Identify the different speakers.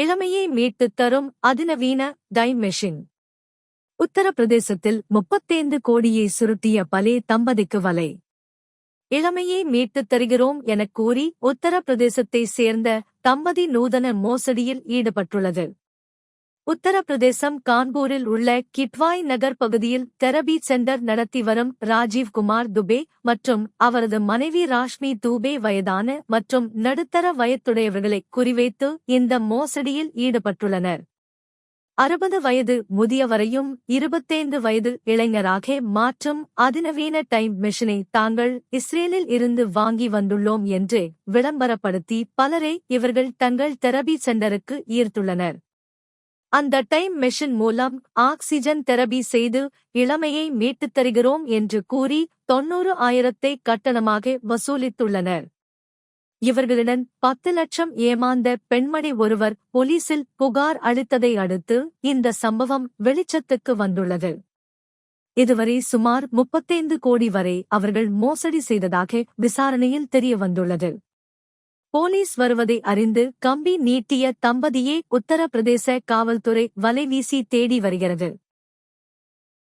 Speaker 1: இளமையை மீட்டுத் தரும் அதிநவீன டைம் மெஷின். உத்தரப்பிரதேசத்தில் முப்பத்தைந்து கோடியை சுருட்டிய பலே தம்பதிக்கு வலை. இளமையை மீட்டுத் தருகிறோம் எனக் கூறி உத்தரப்பிரதேசத்தைச் சேர்ந்த தம்பதி நூதன மோசடியில் ஈடுபட்டுள்ளது. உத்தரப்பிரதேசம் கான்பூரில் உள்ள கிட்வாய் நகர் பகுதியில் தெரபி சென்டர் நடத்தி வரும் ராஜீவ் குமார் துபே மற்றும் அவரது மனைவி ராஷ்மி தூபே வயதான மற்றும் நடுத்தர வயதுடையவர்களை குறிவைத்து இந்த மோசடியில் ஈடுபட்டுள்ளனர். அறுபது வயது முதியவரையும் இருபத்தைந்து வயது இளைஞராக மாற்றும் அதிநவீன டைம் மெஷினை தாங்கள் இஸ்ரேலில் இருந்து வாங்கி வந்துள்ளோம் என்று விளம்பரப்படுத்தி பலரை இவர்கள் தங்கள் தெரபி சென்டருக்கு ஈர்த்துள்ளனர். அந்த டைம் மெஷின் மூலம் ஆக்சிஜன் தெரபி செய்து இளமையை மீட்டுத் தருகிறோம் என்று கூறி தொன்னூறு ஆயிரத்தை கட்டணமாக வசூலித்துள்ளனர். இவர்களிடம் பத்து லட்சம் ஏமாந்த பெண்மணி ஒருவர் போலீசில் புகார் அளித்ததை அடுத்து இந்த சம்பவம் வெளிச்சத்துக்கு வந்துள்ளது. இதுவரை சுமார் முப்பத்தைந்து கோடி வரை அவர்கள் மோசடி செய்ததாக விசாரணையில் தெரிய வந்துள்ளது போலீஸ் வருவதை அறிந்து கம்பி நீட்டிய தம்பதியே உத்தரப்பிரதேச காவல்துறை வலைவீசி தேடி வருகிறது.